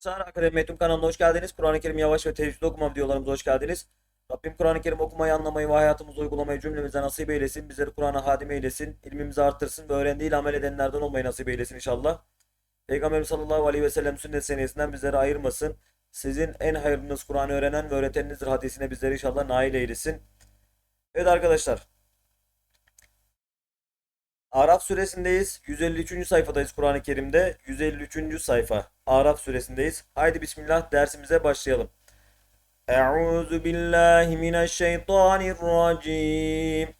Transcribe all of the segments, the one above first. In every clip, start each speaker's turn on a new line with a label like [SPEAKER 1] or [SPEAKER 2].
[SPEAKER 1] Sahara Akademi Metin kanalına hoş geldiniz. Kur'an-ı Kerim yavaş ve tecvid okuma videolarımıza hoş geldiniz. Rabbim Kur'an-ı Kerim okumayı, anlamayı ve hayatımızda uygulamayı cümlemize nasip eylesin. Bizleri Kur'an'a hadim eylesin. ilmimizi arttırsın ve öğrendiğiyle amel edenlerden olmayı nasip eylesin inşallah. Peygamberimiz sallallahu aleyhi ve sellem sünnet senesinden bizleri ayırmasın. Sizin en hayırlınız Kur'an'ı öğrenen ve öğreteninizdir hadisine bizleri inşallah nail eylesin. Evet arkadaşlar. Araf suresindeyiz. 153. sayfadayız Kur'an-ı Kerim'de. 153. sayfa. Araf suresindeyiz. Haydi bismillah dersimize başlayalım. Euzu billahi mineşşeytanirracim.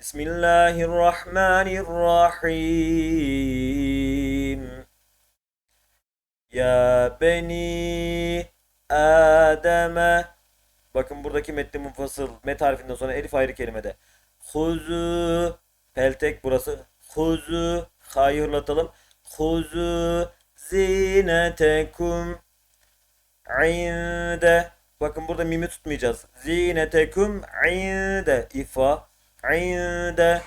[SPEAKER 1] Bismillahirrahmanirrahim. Ya beni Adem'e Bakın buradaki metni munfasıl met harfinden sonra elif ayrı kelimede. Huzu peltek burası. Huzu hayır hırlatalım. Huzu zinetekum inde Bakın burada mimi tutmayacağız. Zinetekum inde ifa inde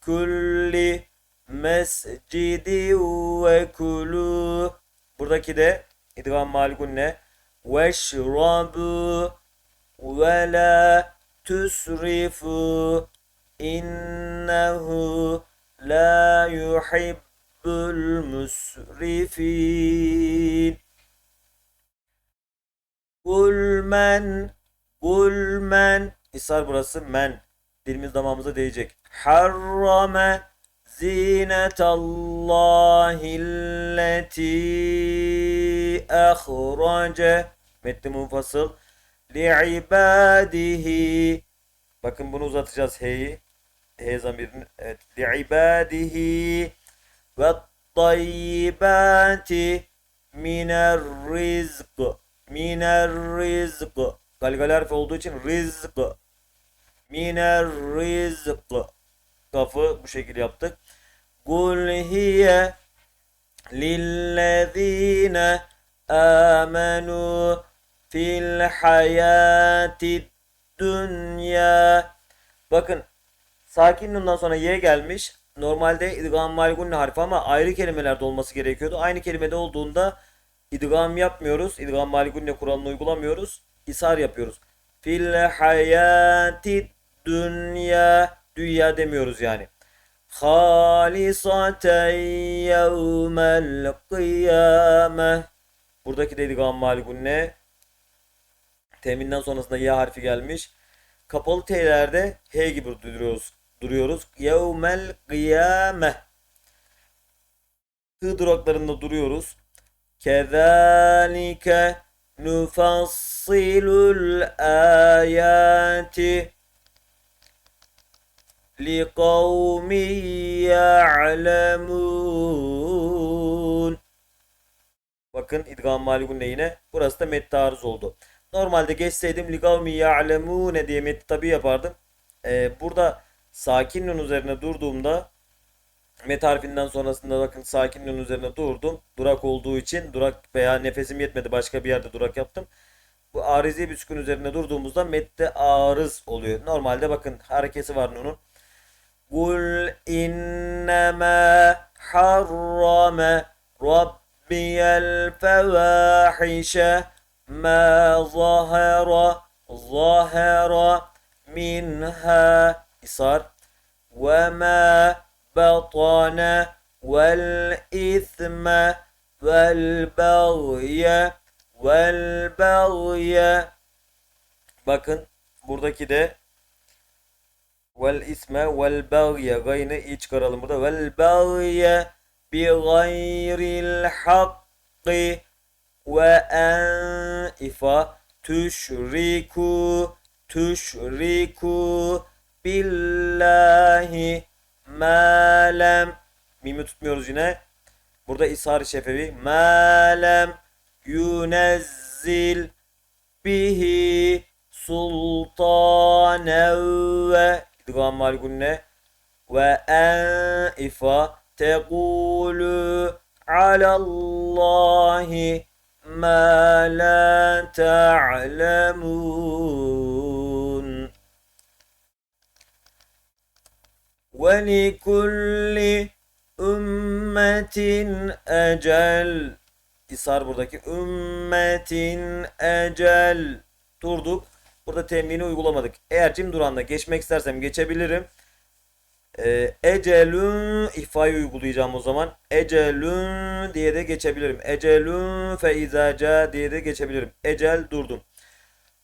[SPEAKER 1] kulli mescidi ve kulu Buradaki de idgam maligun ne? Veşrabu ve la tusrifu innehu la yuhibbul musrifin. Kul men Kul men. İsar burası men. Dilimiz damağımıza değecek. Harrame zinetallahi ahrace Metni munfasıl. Li'ibadihi Bakın bunu uzatacağız he'yi. He zamirini. Evet. Li'ibadihi ve tayyibati miner rizq. Miner rizq. Galgal harfi olduğu için rizq. Miner rizq. Kafı bu şekilde yaptık. Kul hiye lillezine amenu fil hayati dünya. Bakın sakin nundan sonra y gelmiş. Normalde idgam malgunne harfi ama ayrı kelimelerde olması gerekiyordu. Aynı kelimede olduğunda idgam yapmıyoruz. İdgam malgunne kuralını uygulamıyoruz. İsar yapıyoruz. Fil hayati dünya. Dünya demiyoruz yani. Halisaten yevmel kıyame. Buradaki de idgam malgunne. Teminden sonrasında Y harfi gelmiş. Kapalı T'lerde H gibi duruyoruz. Duruyoruz. Yevmel kıyame. Hı duraklarında duruyoruz. Kezalike nufassilul ayati liqavmi ya'lemun. Bakın idgam maligun yine. Burası da metni arız oldu. Normalde geçseydim ligavmi ya'lemune diye metni tabi yapardım. Ee, burada sakin üzerine durduğumda met harfinden sonrasında bakın sakin üzerine durdum. Durak olduğu için durak veya nefesim yetmedi başka bir yerde durak yaptım. Bu arizi bir üzerine durduğumuzda mette arız oluyor. Normalde bakın harekesi var nunun. Kul innema harrame rabbiyel fevahişe ma zahara zahara minha isar. Ve ma batana vel ithme vel bagye vel bagye bakın buradaki de vel isme vel bagye gaynı iyi çıkaralım burada. Vel bagye bi gayril hakkı ve en ifa tüşriku tüşriku billahi melem mimi tutmuyoruz yine. Burada ishar-ı şefevi melem yunezzil bihi sultanen ve idgam malgunne ve en ifa tegulu alallahi ma la ta'lemun ولكل ümmetin ecel İsar buradaki. Ümmetin ecel. Durduk. Burada temini uygulamadık. Eğer cim duranda geçmek istersem geçebilirim. Ee, ecelün ihfayı uygulayacağım o zaman. Ecelün diye de geçebilirim. Ecelün fe izaca diye de geçebilirim. Ecel durdum.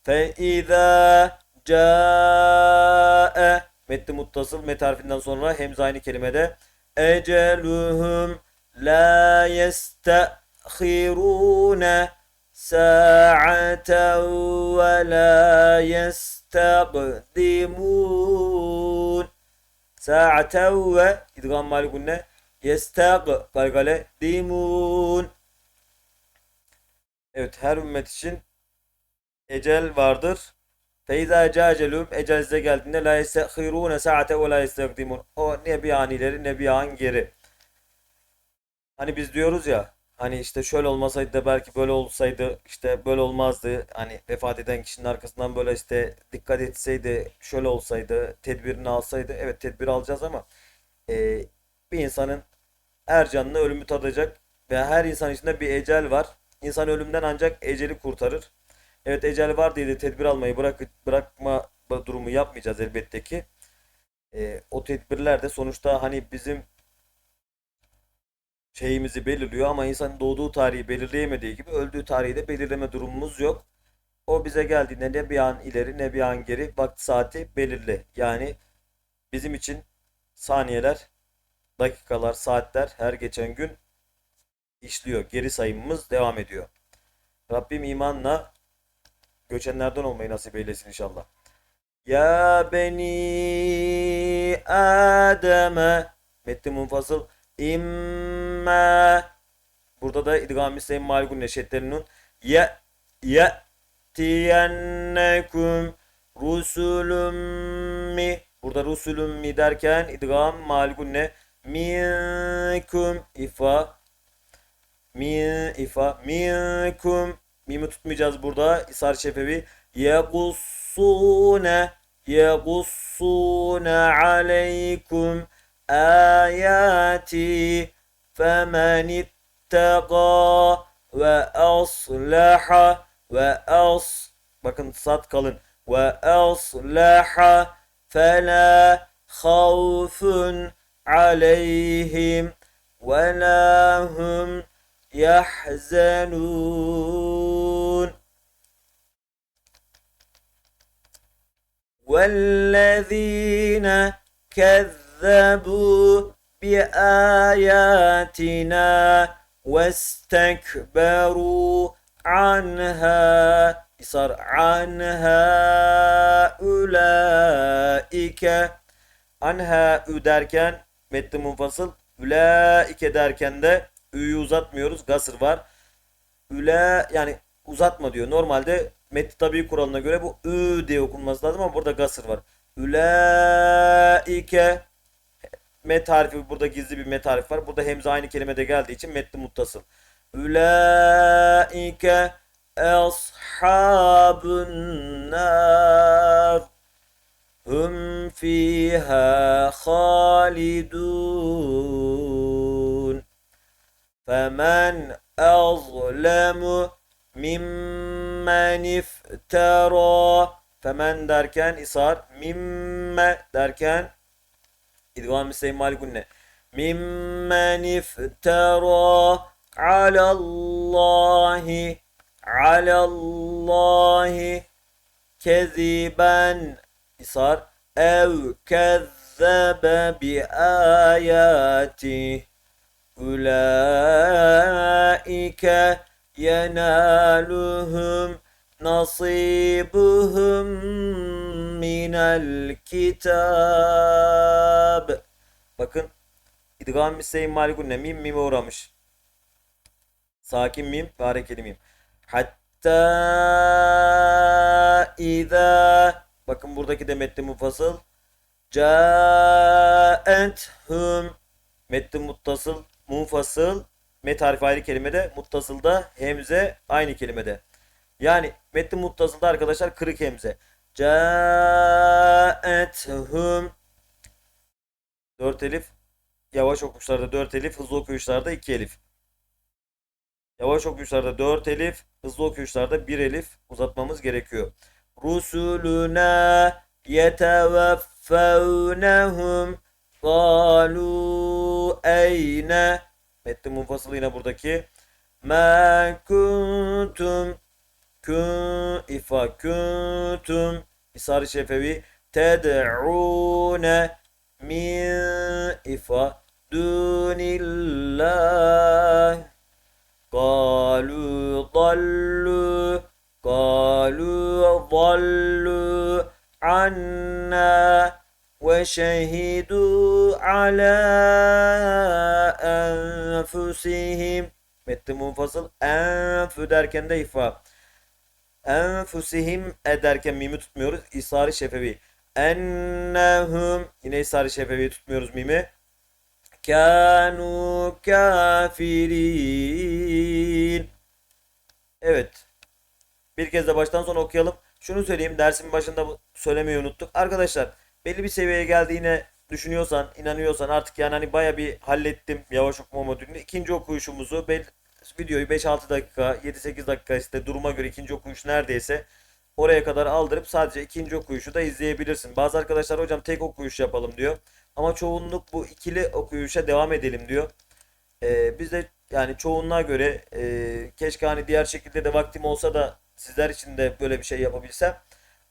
[SPEAKER 1] Fe izâ câe Metni muttasıl met harfinden sonra hemze aynı kelimede. Eceluhum la yestehirûne sa'aten ve la yestakdimûn Sa'aten ve idgam mali gunne yestag galgale dimun Evet her ümmet için ecel vardır. Feiza cacelum ecel size geldiğinde la yestehirune saate ve la yestakdimun. O ne bir an ne bir an geri. Hani biz diyoruz ya hani işte şöyle olmasaydı da belki böyle olsaydı işte böyle olmazdı. Hani vefat eden kişinin arkasından böyle işte dikkat etseydi şöyle olsaydı tedbirini alsaydı. Evet tedbir alacağız ama e, bir insanın her canlı ölümü tadacak ve her insan içinde bir ecel var. İnsan ölümden ancak eceli kurtarır. Evet ecel var diye de tedbir almayı bırak, bırakma durumu yapmayacağız elbette ki. E, o tedbirler de sonuçta hani bizim şeyimizi belirliyor ama insanın doğduğu tarihi belirleyemediği gibi öldüğü tarihi de belirleme durumumuz yok. O bize geldiğinde ne bir an ileri ne bir an geri vakti saati belirli. Yani bizim için saniyeler, dakikalar, saatler her geçen gün işliyor. Geri sayımımız devam ediyor. Rabbim imanla göçenlerden olmayı nasip eylesin inşallah. Ya beni Adem'e Metni munfasıl İmme Burada da idgam-ı seyyim malgun neşetlerin nun ye ye tiyennekum rusulüm mi? Burada rusulüm mi? derken idgam malgun ne? Minkum ifa min ifa minkum mimi tutmayacağız burada. İsar şefevi. Yegussune yegussune aleykum ayati femen ittega ve aslaha ve as bakın sat kalın ve aslaha fela havfun aleyhim ve la hum yahzanun والذين كذبوا بآياتنا واستكبروا عنها إصار عنها أولئك anha ü derken metni munfasıl ülaike derken de ü'yü uzatmıyoruz. Gasır var. Üle yani uzatma diyor. Normalde metni tabi kuralına göre bu ü diye okunması lazım ama burada gasır var. Ülaike met harfi burada gizli bir met harfi var. Burada hemze aynı kelimede geldiği için metni muttasıl. Ülaike ashabun nar hum fiha halidun femen azlemu mimmen iftara femen derken isar mimme derken idgam-ı seyyim malikunne mimmen iftara alallahi alallahi keziben isar ev kezzebe bi ayati ulaike yenaluhum nasibuhum minel kitab. Bakın idgam Hüseyin Malikunne mim mime uğramış. Sakin mim ve harekeli mim. Hatta iza bakın buradaki de metni mufasıl caethum metni muttasıl munfasıl met harfi ayrı kelimede muttasılda hemze aynı kelimede. Yani metni muttasılda arkadaşlar kırık hemze. Caethum 4 elif yavaş okuyuşlarda 4 elif hızlı okuyuşlarda 2 elif. Yavaş okuyuşlarda 4 elif, hızlı okuyuşlarda 1 elif uzatmamız gerekiyor. Rusuluna yeteveffevnehum qalu eyne Metni munfasıl yine buradaki. Ma kuntum kun ifa kuntum İsari Şefevi ted'une min ifa dunillah kalu dallu kalu dallu anna وشهدوا على أنفسهم Metni munfasıl enfü derken de ifa. Enfusihim ederken mimi tutmuyoruz. İsari şefevi. Ennehum yine isari şefevi tutmuyoruz mimi. Kanu kafirin. Evet. Bir kez de baştan sona okuyalım. Şunu söyleyeyim. Dersin başında bu- söylemeyi unuttuk. Arkadaşlar belli bir seviyeye geldiğine düşünüyorsan, inanıyorsan artık yani hani baya bir hallettim yavaş okuma modülünü. İkinci okuyuşumuzu bel, videoyu 5-6 dakika, 7-8 dakika işte duruma göre ikinci okuyuş neredeyse oraya kadar aldırıp sadece ikinci okuyuşu da izleyebilirsin. Bazı arkadaşlar hocam tek okuyuş yapalım diyor. Ama çoğunluk bu ikili okuyuşa devam edelim diyor. Ee, biz de yani çoğunluğa göre e, keşke hani diğer şekilde de vaktim olsa da sizler için de böyle bir şey yapabilsem.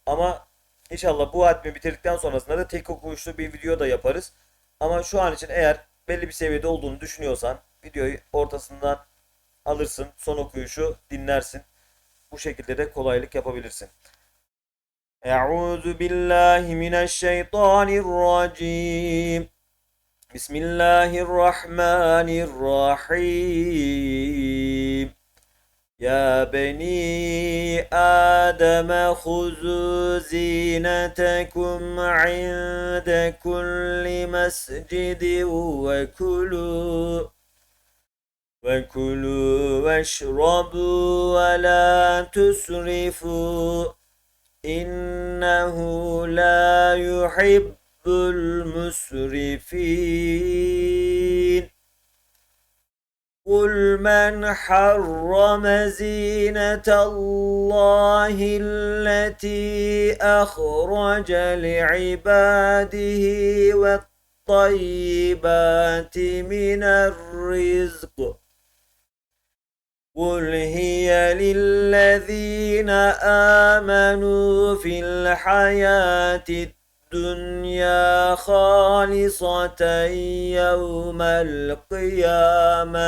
[SPEAKER 1] Ama inşallah bu hatmi bitirdikten sonrasında da tek okuyuşlu bir video da yaparız. Ama şu an için eğer belli bir seviyede olduğunu düşünüyorsan videoyu ortasından alırsın, son okuyuşu dinlersin. Bu şekilde de kolaylık yapabilirsin. Euzu billahi mineşşeytanirracim. Bismillahirrahmanirrahim. يا بني آدم خذوا زينتكم عند كل مسجد وكلوا وكلوا واشربوا ولا تسرفوا إنه لا يحب المسرفين. قل من حرم زينة الله التي أخرج لعباده والطيبات من الرزق قل هي للذين آمنوا في الحياة الدنيا خالصة يوم القيامة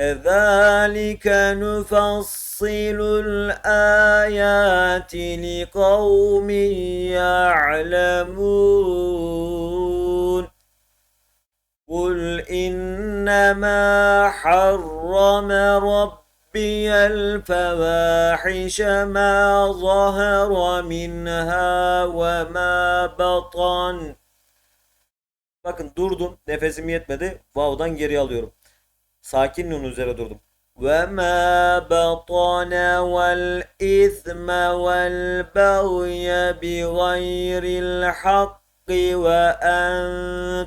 [SPEAKER 1] كذلك نفصل الآيات لقوم يعلمون قل إنما حرم ربي الفواحش ما ظهر منها وما بطن Bakın durdum. Nefesim yetmedi. Vav'dan geri alıyorum. Sakin nun üzere durdum. وما بطن والإثم والبغي بغير الحق وأن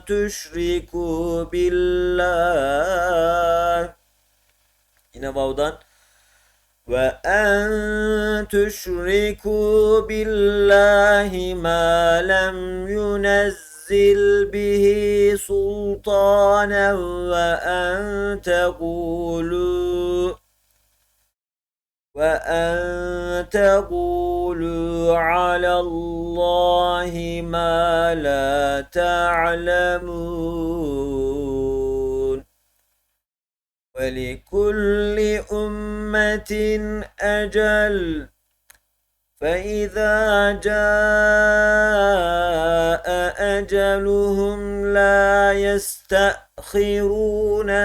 [SPEAKER 1] تشركوا بالله Yine vav'dan وأن تشركوا بالله ما لم ينزل به سلطانا وأن تقولوا وأن تقولوا على الله ما لا تعلمون ولكل أمة أجل فإذا جاء أجلهم لا يستأخرون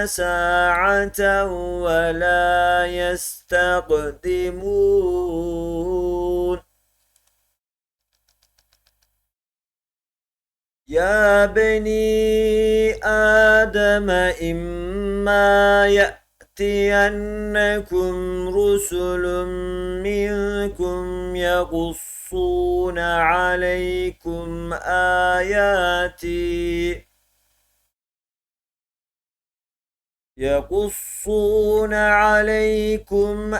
[SPEAKER 1] ساعة ولا يستقدمون يا بني آدم إما يأتينكم رُسُلٌ مِّنكُمْ يَقُصُّونَ عَلَيْكُمْ آيَاتِي يَقُصُّونَ عَلَيْكُمْ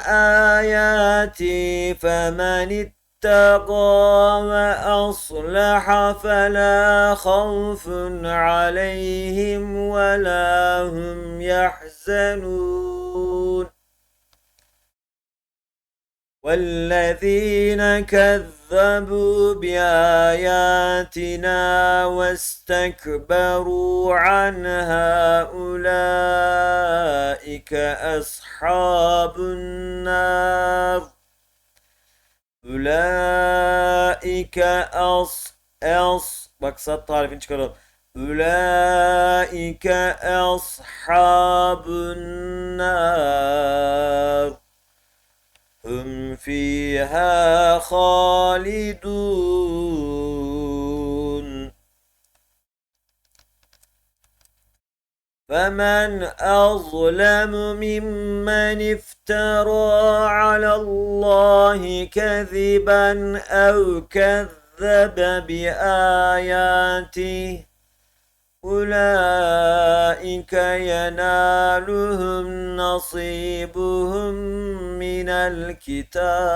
[SPEAKER 1] آيَاتِي فَمَنِ اتقى وأصلح فلا خوف عليهم ولا هم يحزنون. والذين كذبوا بآياتنا واستكبروا عنها أولئك أصحاب النار. Ülaike as as. Bak sat tarifini çıkaralım. Ülaike ashabun nar. Hum fiha halidun فمن أظلم ممن افترى على الله كذبا أو كذب بآياته أولئك ينالهم نصيبهم من الكتاب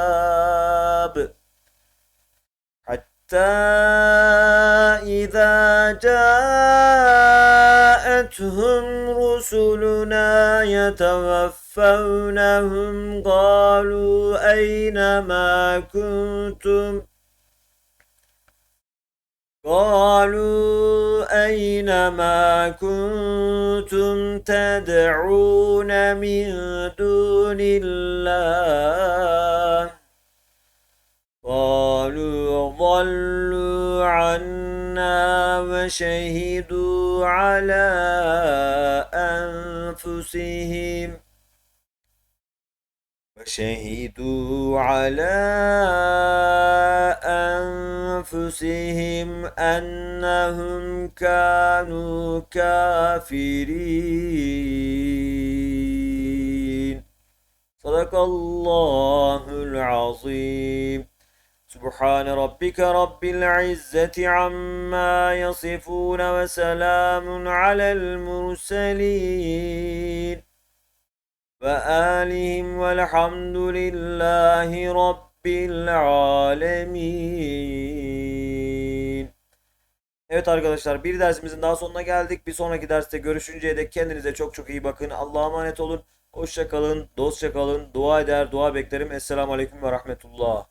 [SPEAKER 1] حتى إذا جاءتهم رسلنا يتوفونهم قالوا أين ما كنتم؟ قالوا أين ما كنتم تدعون من دون الله؟ عنا وشهدوا على أنفسهم وشهدوا على أنفسهم أنهم كانوا كافرين. صدق الله العظيم. سبحان ربك رب العزة عما يصفون وسلام على المرسلين وآلهم والحمد لله رب العالمين. Evet arkadaşlar bir dersimizin daha sonuna geldik. Bir sonraki derste görüşünceye dek kendinize çok çok iyi bakın. Allah'a emanet olun. Hoşça kalın, dostça kalın. Dua eder, dua beklerim. Esselamu Aleyküm ve Rahmetullah.